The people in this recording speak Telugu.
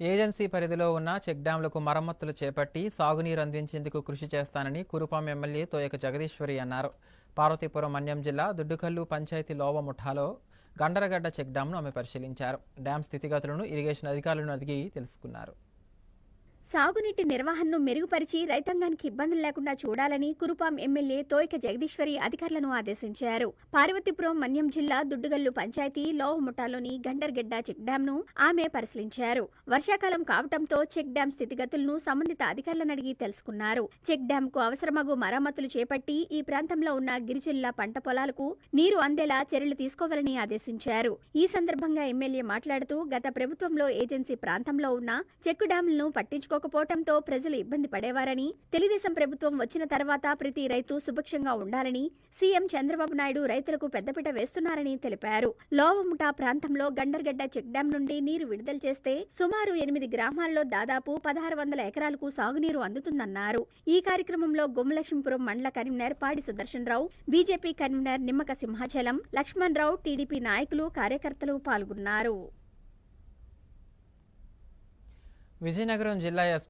ఏజెన్సీ పరిధిలో ఉన్న చెక్ డ్యాంలకు మరమ్మతులు చేపట్టి సాగునీరు అందించేందుకు కృషి చేస్తానని కురుపాం ఎమ్మెల్యే తోయక జగదీశ్వరి అన్నారు. పార్వతీపురం మన్యం జిల్లా దుడ్డుకల్లు పంచాయతీ లోవముఠాలో గండరగడ్డ చెక్ డ్యాంను ఆమె పరిశీలించారు. డ్యాం స్థితిగతులను ఇరిగేషన్ అధికారులను అడిగి తెలుసుకున్నారు. సాగునీటి నిర్వహణను మెరుగుపరిచి రైతాంగానికి ఇబ్బందులు లేకుండా చూడాలని కురుపాం ఎమ్మెల్యే తోయక జగదీశ్వరి అధికారులను ఆదేశించారు. పార్వతీపురం మన్యం జిల్లా దుడ్డుగల్లు పంచాయతీ లోహముఠాలోని గండర్గెడ్డ చెక్ డ్యాంను ఆమె పరిశీలించారు. వర్షాకాలం కావటంతో చెక్ డ్యాం స్థితిగతులను సంబంధిత అధికారులను అడిగి తెలుసుకున్నారు. చెక్ డ్యాం కు అవసరమగు మరమ్మతులు చేపట్టి ఈ ప్రాంతంలో ఉన్న గిరిజనుల పంట పొలాలకు నీరు అందేలా చర్యలు తీసుకోవాలని ఆదేశించారు. ఈ సందర్భంగా ఎమ్మెల్యే మాట్లాడుతూ గత ప్రభుత్వంలో ఏజెన్సీ ప్రాంతంలో ఉన్న చెక్ డ్యాంలను పట్టించుకోకపోవడంతో ప్రజలు ఇబ్బంది పడేవారని తెలుగుదేశం ప్రభుత్వం వచ్చిన తర్వాత ప్రతి రైతు సుభిక్షంగా ఉండాలని సీఎం చంద్రబాబు నాయుడు రైతులకు పెద్దపీట వేస్తున్నారని తెలిపారు. లోవముఠా ప్రాంతంలో గండర్గడ్డ చెక్ డ్యాం నుండి నీరు విడుదల చేస్తే సుమారు ఎనిమిది గ్రామాల్లో దాదాపు పదహారు వందల ఎకరాలకు సాగునీరు అందుతుందన్నారు. ఈ కార్యక్రమంలో గుమ్మలక్ష్మీపురం మండల convener Padi Sudarshan Rao BJP convener Nimmaka Simhachalam Lakshman Rao TDP నాయకులు కార్యకర్తలు పాల్గొన్నారు. విజయనగరం జిల్లా ఎస్